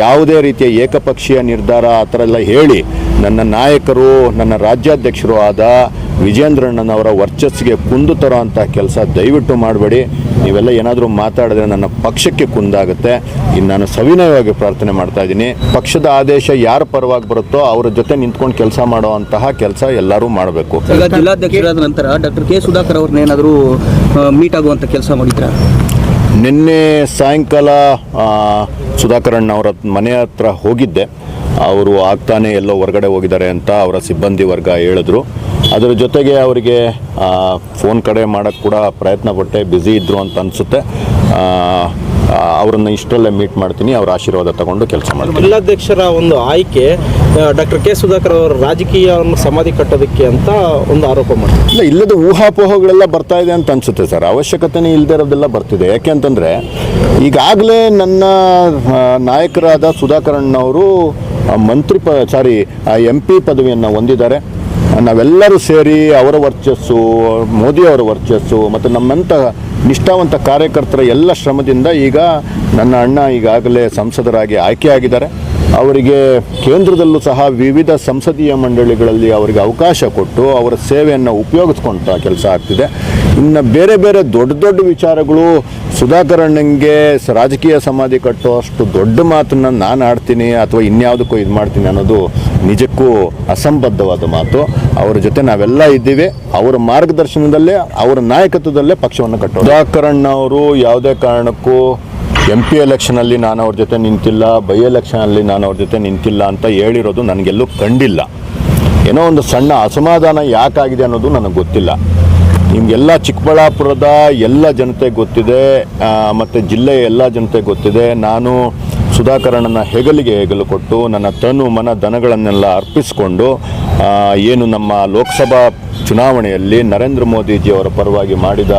ಯಾವುದೇ ರೀತಿಯ ಏಕಪಕ್ಷೀಯ ನಿರ್ಧಾರ ಆ ಥರ ಎಲ್ಲ ಹೇಳಿ ನನ್ನ ನಾಯಕರು ನನ್ನ ರಾಜ್ಯಾಧ್ಯಕ್ಷರು ಆದ ವಿಜೇಂದ್ರಣ್ಣನವರ ವರ್ಚಸ್ಸಿಗೆ ಕುಂದು ತರೋ ಅಂಥ ಕೆಲಸ ದಯವಿಟ್ಟು ಮಾಡಬೇಡಿ. ನೀವೆಲ್ಲ ಏನಾದರೂ ಮಾತಾಡಿದ್ರೆ ನನ್ನ ಪಕ್ಷಕ್ಕೆ ಕುಂದಾಗುತ್ತೆ. ಇನ್ನು ನಾನು ಸವಿನಯವಾಗಿ ಪ್ರಾರ್ಥನೆ ಮಾಡ್ತಾ ಇದ್ದೀನಿ. ಪಕ್ಷದ ಆದೇಶ ಯಾರ ಪರವಾಗಿ ಬರುತ್ತೋ ಅವರ ಜೊತೆ ನಿಂತ್ಕೊಂಡು ಕೆಲಸ ಮಾಡುವಂತಹ ಕೆಲಸ ಎಲ್ಲರೂ ಮಾಡಬೇಕು. ಈಗ ಜಿಲ್ಲಾಧ್ಯಕ್ಷರಾದ ನಂತರ ಡಾಕ್ಟರ್ ಕೆ ಸುಧಾಕರ್ ಅವ್ರನ್ನ ಏನಾದರೂ ಮೀಟ್ ಆಗುವಂಥ ಕೆಲಸ ಮಾಡಿದ್ರ? ನಿನ್ನೆ ಸಾಯಂಕಾಲ ಸುಧಾಕರಣ್ಣ ಅವರ ಮನೆ ಹತ್ರ ಹೋಗಿದ್ದೆ. ಅವರು ಆಗ್ತಾನೆ ಎಲ್ಲೋ ಹೊರಗಡೆ ಹೋಗಿದ್ದಾರೆ ಅಂತ ಅವರ ಸಿಬ್ಬಂದಿ ವರ್ಗ ಹೇಳಿದ್ರು. ಅದರ ಜೊತೆಗೆ ಅವರಿಗೆ ಫೋನ್ ಕಡೆ ಮಾಡೋಕ್ಕೆ ಕೂಡ ಪ್ರಯತ್ನ ಪಟ್ಟೆ, ಬ್ಯುಸಿ ಇದ್ದರು ಅಂತ ಅನಿಸುತ್ತೆ. ಅವರನ್ನು ಇಷ್ಟರಲ್ಲೇ ಮೀಟ್ ಮಾಡ್ತೀನಿ ಅವರ ಆಶೀರ್ವಾದ ತಗೊಂಡು ಕೆಲಸ ಮಾಡ್ತೀನಿ. ಜಿಲ್ಲಾಧ್ಯಕ್ಷರ ಒಂದು ಆಯ್ಕೆ ಡಾಕ್ಟರ್ ಕೆ ಸುಧಾಕರ್ ಅವರ ರಾಜಕೀಯವನ್ನು ಸಮಾಧಿ ಕಟ್ಟೋದಕ್ಕೆ ಅಂತ ಒಂದು ಆರೋಪ ಮಾಡ್ತಾರೆ. ಇಲ್ಲ ಇಲ್ಲದ ಊಹಾಪೋಹಗಳೆಲ್ಲ ಬರ್ತಾ ಇದೆ ಅಂತ ಅನ್ಸುತ್ತೆ ಸರ್. ಅವಶ್ಯಕತೆನೇ ಇಲ್ಲದೆ ಇರೋದೆಲ್ಲ ಬರ್ತಿದೆ. ಯಾಕೆ ಅಂತಂದರೆ ಈಗಾಗಲೇ ನನ್ನ ನಾಯಕರಾದ ಸುಧಾಕರಣ್ಣವರು ಮಂತ್ರಿ ಪ ಸಾರಿ ಎಂ ಪಿ ಪದವಿಯನ್ನು ಹೊಂದಿದ್ದಾರೆ. ನಾವೆಲ್ಲರೂ ಸೇರಿ ಅವರ ವರ್ಚಸ್ಸು ಮೋದಿಯವರ ವರ್ಚಸ್ಸು ಮತ್ತು ನಮ್ಮಂಥ ನಿಷ್ಠಾವಂತ ಕಾರ್ಯಕರ್ತರ ಎಲ್ಲ ಶ್ರಮದಿಂದ ಈಗ ನನ್ನ ಅಣ್ಣ ಈಗಾಗಲೇ ಸಂಸದರಾಗಿ ಆಯ್ಕೆಯಾಗಿದ್ದಾರೆ. ಅವರಿಗೆ ಕೇಂದ್ರದಲ್ಲೂ ಸಹ ವಿವಿಧ ಸಂಸದೀಯ ಮಂಡಳಿಗಳಲ್ಲಿ ಅವರಿಗೆ ಅವಕಾಶ ಕೊಟ್ಟು ಅವರ ಸೇವೆಯನ್ನು ಉಪಯೋಗಿಸ್ಕೊಂತ ಕೆಲಸ ಆಗ್ತಿದೆ. ಇನ್ನು ಬೇರೆ ಬೇರೆ ದೊಡ್ಡ ದೊಡ್ಡ ವಿಚಾರಗಳು ಸುಧಾಕರಣ್ಣಂಗೆ ಅಣ್ಣಂಗೆ ರಾಜಕೀಯ ಸಮಾಧಿ ಕಟ್ಟೋ ಅಷ್ಟು ದೊಡ್ಡ ಮಾತನ್ನು ನಾನು ಆಡ್ತೀನಿ ಅಥವಾ ಇನ್ಯಾವುದಕ್ಕೂ ಇದು ಮಾಡ್ತೀನಿ ಅನ್ನೋದು ನಿಜಕ್ಕೂ ಅಸಂಬದ್ಧವಾದ ಮಾತು. ಅವರ ಜೊತೆ ನಾವೆಲ್ಲ ಇದ್ದೀವಿ. ಅವರ ಮಾರ್ಗದರ್ಶನದಲ್ಲೇ, ಅವರ ನಾಯಕತ್ವದಲ್ಲೇ ಪಕ್ಷವನ್ನು ಕಟ್ಟೋದು. ಸುಧಾಕರ್ ಅವರು ಯಾವುದೇ ಕಾರಣಕ್ಕೂ ಎಂ ಪಿ ಎಲೆಕ್ಷನಲ್ಲಿ ನಾನು ಅವ್ರ ಜೊತೆ ನಿಂತಿಲ್ಲ, ಬೈ ಎಲೆಕ್ಷನಲ್ಲಿ ನಾನು ಅವ್ರ ಜೊತೆ ನಿಂತಿಲ್ಲ ಅಂತ ಹೇಳಿರೋದು ನನಗೆಲ್ಲೂ ಕಂಡಿಲ್ಲ. ಏನೋ ಒಂದು ಸಣ್ಣ ಅಸಮಾಧಾನ ಯಾಕಾಗಿದೆ ಅನ್ನೋದು ನನಗೆ ಗೊತ್ತಿಲ್ಲ. ನಿಮಗೆಲ್ಲ ಚಿಕ್ಕಬಳ್ಳಾಪುರದ ಎಲ್ಲ ಜನತೆ ಗೊತ್ತಿದೆ ಮತ್ತು ಜಿಲ್ಲೆಯ ಎಲ್ಲ ಜನತೆ ಗೊತ್ತಿದೆ. ನಾನು ಸುಧಾಕರಣ್ಣನ ಹೆಗಲಿಗೆ ಹೆಗಲು ಕೊಟ್ಟು ನನ್ನ ತನು ಮನ ದನಗಳನ್ನೆಲ್ಲ ಅರ್ಪಿಸಿಕೊಂಡು ಏನು ನಮ್ಮ ಲೋಕಸಭಾ ಚುನಾವಣೆಯಲ್ಲಿ ನರೇಂದ್ರ ಮೋದಿಜಿಯವರ ಪರವಾಗಿ ಮಾಡಿದ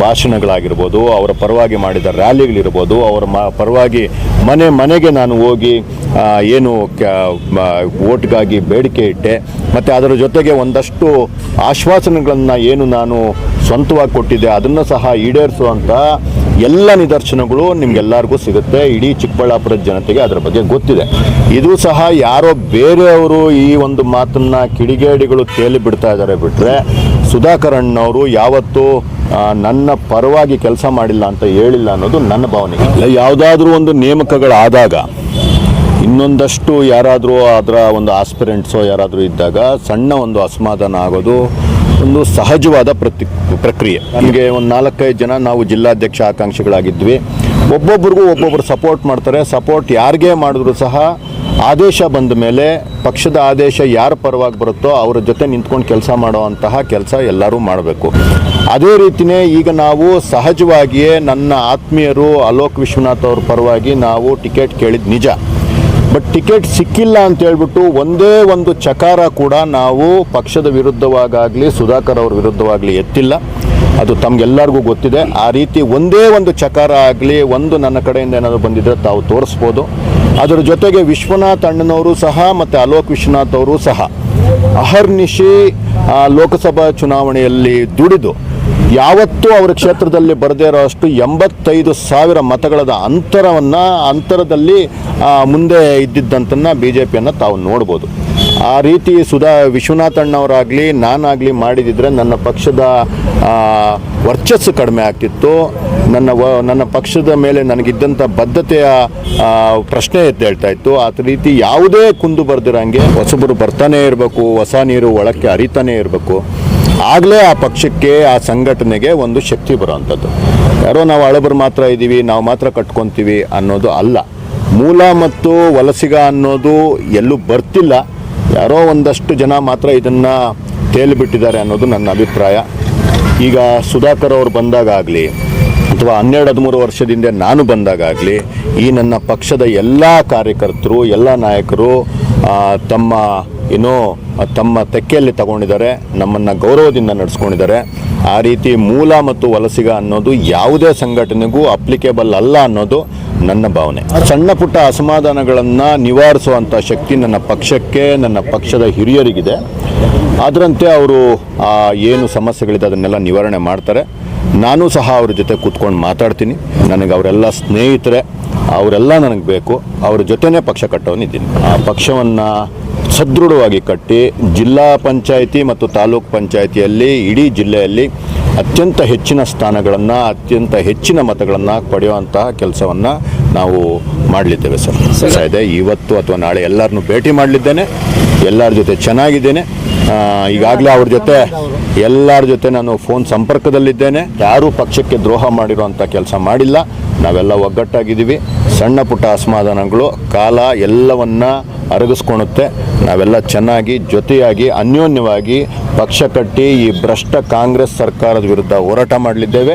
ಭಾಷಣಗಳಾಗಿರ್ಬೋದು, ಅವರ ಪರವಾಗಿ ಮಾಡಿದ ರ್ಯಾಲಿಗಳಿರ್ಬೋದು, ಅವರ ಮ, ಪರವಾಗಿ ಮನೆ ಮನೆಗೆ ನಾನು ಹೋಗಿ ಏನು ಓಟ್ಗಾಗಿ ಬೇಡಿಕೆ ಇಟ್ಟೆ, ಮತ್ತು ಅದರ ಜೊತೆಗೆ ಒಂದಷ್ಟು ಆಶ್ವಾಸನೆಗಳನ್ನು ಏನು ನಾನು ಸ್ವಂತವಾಗಿ ಕೊಟ್ಟಿದ್ದೆ, ಅದನ್ನು ಸಹ ಈಡೇರಿಸುವಂಥ ಎಲ್ಲ ನಿದರ್ಶನಗಳು ನಿಮ್ಗೆಲ್ಲರಿಗೂ ಸಿಗುತ್ತೆ. ಇಡೀ ಚಿಕ್ಕಬಳ್ಳಾಪುರದ ಜನತೆಗೆ ಅದರ ಬಗ್ಗೆ ಗೊತ್ತಿದೆ. ಇದು ಸಹ ಯಾರೋ ಬೇರೆಯವರು ಈ ಒಂದು ಮಾತನ್ನು ಕಿಡಿಗೇಡಿಗಳು ತೇಲಿ ಬಿಡ್ತಾ ಇದ್ದಾರೆ ಬಿಟ್ಟರೆ ಸುಧಾಕರಣ್ಣವರು ಯಾವತ್ತೂ ನನ್ನ ಪರವಾಗಿ ಕೆಲಸ ಮಾಡಿಲ್ಲ ಅಂತ ಹೇಳಿಲ್ಲ ಅನ್ನೋದು ನನ್ನ ಭಾವನೆ. ಯಾವುದಾದ್ರೂ ಒಂದು ನೇಮಕಗಳಾದಾಗ, ಇನ್ನೊಂದಷ್ಟು ಯಾರಾದರೂ ಅದರ ಒಂದು ಆಸ್ಪಿರೆಂಟ್ಸೋ ಯಾರಾದರೂ ಇದ್ದಾಗ, ಸಣ್ಣ ಒಂದು ಅಸಮಾಧಾನ ಆಗೋದು ಒಂದು ಸಹಜವಾದ ಪ್ರತಿ ಪ್ರಕ್ರಿಯೆ. ನಮಗೆ ಒಂದು ನಾಲ್ಕೈದು ಜನ ನಾವು ಜಿಲ್ಲಾಧ್ಯಕ್ಷ ಆಕಾಂಕ್ಷಿಗಳಾಗಿದ್ವಿ. ಒಬ್ಬೊಬ್ಬರಿಗೂ ಒಬ್ಬೊಬ್ಬರು ಸಪೋರ್ಟ್ ಮಾಡ್ತಾರೆ. ಸಪೋರ್ಟ್ ಯಾರಿಗೇ ಮಾಡಿದ್ರು ಸಹ ಆದೇಶ ಬಂದ ಮೇಲೆ ಪಕ್ಷದ ಆದೇಶ ಯಾರ ಪರವಾಗಿ ಬರುತ್ತೋ ಅವರ ಜೊತೆ ನಿಂತ್ಕೊಂಡು ಕೆಲಸ ಮಾಡುವಂತಹ ಕೆಲಸ ಎಲ್ಲರೂ ಮಾಡಬೇಕು. ಅದೇ ರೀತಿಯೇ ಈಗ ನಾವು ಸಹಜವಾಗಿಯೇ ನನ್ನ ಆತ್ಮೀಯರು ಅಲೋಕ್ ವಿಶ್ವನಾಥ್ ಅವ್ರ ಪರವಾಗಿ ನಾವು ಟಿಕೆಟ್ ಕೇಳಿದ ನಿಜ. ಬಟ್ ಟಿಕೆಟ್ ಸಿಕ್ಕಿಲ್ಲ ಅಂತ ಹೇಳ್ಬಿಟ್ಟು ಒಂದೇ ಒಂದು ಚಕಾರ ಕೂಡ ನಾವು ಪಕ್ಷದ ವಿರುದ್ಧವಾಗಲಿ ಸುಧಾಕರ್ ಅವ್ರ ವಿರುದ್ಧವಾಗಲಿ ಎತ್ತಿಲ್ಲ. ಅದು ತಮಗೆಲ್ಲರಿಗೂ ಗೊತ್ತಿದೆ. ಆ ರೀತಿ ಒಂದೇ ಒಂದು ಚಕಾರ ಆಗಲಿ, ಒಂದು ನನ್ನ ಕಡೆಯಿಂದ ಏನಾದರೂ ಬಂದಿದ್ದರೆ ತಾವು ತೋರಿಸ್ಬೋದು. ಅದರ ಜೊತೆಗೆ ವಿಶ್ವನಾಥ್ ಅಣ್ಣನವರು ಸಹ ಮತ್ತು ಅಲೋಕ್ ವಿಶ್ವನಾಥ್ ಅವರು ಸಹ ಅಹರ್ನಿಶಿ ಲೋಕಸಭಾ ಚುನಾವಣೆಯಲ್ಲಿ ದುಡಿದು ಯಾವತ್ತೂ ಅವರ ಕ್ಷೇತ್ರದಲ್ಲಿ ಬರದೇ ಇರೋ ಅಷ್ಟು ಎಂಬತ್ತೈದು ಸಾವಿರ ಮತಗಳದ ಅಂತರವನ್ನು, ಅಂತರದಲ್ಲಿ ಮುಂದೆ ಇದ್ದಿದ್ದಂತನ್ನು ಬಿ ಜೆ ಪಿಯನ್ನು ತಾವು ನೋಡ್ಬೋದು. ಆ ರೀತಿ ಸುಧಾ ವಿಶ್ವನಾಥಣ್ಣವರಾಗಲಿ, ನಾನಾಗಲಿ ಮಾಡಿದಿದ್ರೆ ನನ್ನ ಪಕ್ಷದ ವರ್ಚಸ್ಸು ಕಡಿಮೆ ಆಗ್ತಿತ್ತು. ನನ್ನ ವ, ನನ್ನ ಪಕ್ಷದ ಮೇಲೆ ನನಗಿದ್ದಂಥ ಬದ್ಧತೆಯ ಪ್ರಶ್ನೆ ಪ್ರಶ್ನೆ ಎದ್ದೇಳ್ತಾ ಇತ್ತು. ಆ ರೀತಿ ಯಾವುದೇ ಕುಂದು ಬರ್ದಿರಂಗೆ ಹೊಸಬರು ಬರ್ತಾನೆ ಇರಬೇಕು, ಹೊಸ ನೀರು ಒಳಕ್ಕೆ ಹರಿತಾನೆ ಇರಬೇಕು. ಆಗಲೇ ಆ ಪಕ್ಷಕ್ಕೆ, ಆ ಸಂಘಟನೆಗೆ ಒಂದು ಶಕ್ತಿ ಬರೋವಂಥದ್ದು ಯಾರೋ ನಾವು ಹಳಬರು ಮಾತ್ರ ಇದ್ದೀವಿ ನಾವು ಮಾತ್ರ ಕಟ್ಕೊತೀವಿ ಅನ್ನೋದು ಅಲ್ಲ. ಮೂಲ ಮತ್ತು ವಲಸಿಗ ಅನ್ನೋದು ಎಲ್ಲೂ ಬರ್ತಿಲ್ಲ. ಯಾರೋ ಒಂದಷ್ಟು ಜನ ಮಾತ್ರ ಇದನ್ನು ತೇಲಿಬಿಟ್ಟಿದ್ದಾರೆ ಅನ್ನೋದು ನನ್ನ ಅಭಿಪ್ರಾಯ. ಈಗ ಸುಧಾಕರ್ ಅವರು ಬಂದಾಗಲಿ ಅಥವಾ ಹನ್ನೆರಡು ಹದಿಮೂರು ವರ್ಷದಿಂದ ನಾನು ಬಂದಾಗಲಿ ಈ ನನ್ನ ಪಕ್ಷದ ಎಲ್ಲ ಕಾರ್ಯಕರ್ತರು, ಎಲ್ಲ ನಾಯಕರು ತಮ್ಮ ಏನೋ ತಮ್ಮ ತೆಕ್ಕೆಯಲ್ಲಿ ತಗೊಂಡಿದ್ದಾರೆ, ನಮ್ಮನ್ನು ಗೌರವದಿಂದ ನಡೆಸ್ಕೊಂಡಿದ್ದಾರೆ. ಆ ರೀತಿ ಮೂಲ ಮತ್ತು ವಲಸಿಗ ಅನ್ನೋದು ಯಾವುದೇ ಸಂಘಟನೆಗೂ ಅಪ್ಲಿಕೇಬಲ್ ಅಲ್ಲ ಅನ್ನೋದು ನನ್ನ ಭಾವನೆ. ಸಣ್ಣ ಪುಟ್ಟ ಅಸಮಾಧಾನಗಳನ್ನು ನಿವಾರಿಸುವಂಥ ಶಕ್ತಿ ನನ್ನ ಪಕ್ಷಕ್ಕೆ, ನನ್ನ ಪಕ್ಷದ ಹಿರಿಯರಿಗಿದೆ. ಅದರಂತೆ ಅವರು ಏನು ಸಮಸ್ಯೆಗಳಿದೆ ಅದನ್ನೆಲ್ಲ ನಿವಾರಣೆ ಮಾಡ್ತಾರೆ. ನಾನು ಸಹ ಅವ್ರ ಜೊತೆ ಕೂತ್ಕೊಂಡು ಮಾತಾಡ್ತೀನಿ. ನನಗೆ ಅವರೆಲ್ಲ ಸ್ನೇಹಿತರೆ, ಅವರೆಲ್ಲ ನನಗೆ ಬೇಕು. ಅವ್ರ ಜೊತೆನೇ ಪಕ್ಷ ಕಟ್ಟೋನಿದ್ದೀನಿ. ಆ ಪಕ್ಷವನ್ನು ಸದೃಢವಾಗಿ ಕಟ್ಟಿ ಜಿಲ್ಲಾ ಪಂಚಾಯಿತಿ ಮತ್ತು ತಾಲೂಕ್ ಪಂಚಾಯಿತಿಯಲ್ಲಿ ಇಡೀ ಜಿಲ್ಲೆಯಲ್ಲಿ ಅತ್ಯಂತ ಹೆಚ್ಚಿನ ಸ್ಥಾನಗಳನ್ನು ಅತ್ಯಂತ ಹೆಚ್ಚಿನ ಮತಗಳನ್ನು ಪಡೆಯುವಂತಹ ಕೆಲಸವನ್ನು ನಾವು ಮಾಡಲಿದ್ದೇವೆ ಸರ್. ಇದೆ. ಇವತ್ತು ಅಥವಾ ನಾಳೆ ಎಲ್ಲರನ್ನೂ ಭೇಟಿ ಮಾಡಲಿದ್ದೇನೆ. ಎಲ್ಲರ ಜೊತೆ ಚೆನ್ನಾಗಿದ್ದೇನೆ. ಈಗಾಗಲೇ ಅವ್ರ ಜೊತೆ ಎಲ್ಲರ ಜೊತೆ ನಾನು ಫೋನ್ ಸಂಪರ್ಕದಲ್ಲಿದ್ದೇನೆ. ಯಾರೂ ಪಕ್ಷಕ್ಕೆ ದ್ರೋಹ ಮಾಡಿರುವಂಥ ಕೆಲಸ ಮಾಡಿಲ್ಲ. ನಾವೆಲ್ಲ ಒಗ್ಗಟ್ಟಾಗಿದ್ದೀವಿ. ಸಣ್ಣ ಪುಟ್ಟ ಅಸಮಾಧಾನಗಳು, ಕಾಲ ಎಲ್ಲವನ್ನ ಅರಗಿಸ್ಕೊಳುತ್ತೆ ನಾವೆಲ್ಲ ಚೆನ್ನಾಗಿ, ಜೊತೆಯಾಗಿ, ಅನ್ಯೋನ್ಯವಾಗಿ ಪಕ್ಷ ಕಟ್ಟಿ ಈ ಭ್ರಷ್ಟ ಕಾಂಗ್ರೆಸ್ ಸರ್ಕಾರದ ವಿರುದ್ಧ ಹೋರಾಟ ಮಾಡಲಿದ್ದೇವೆ.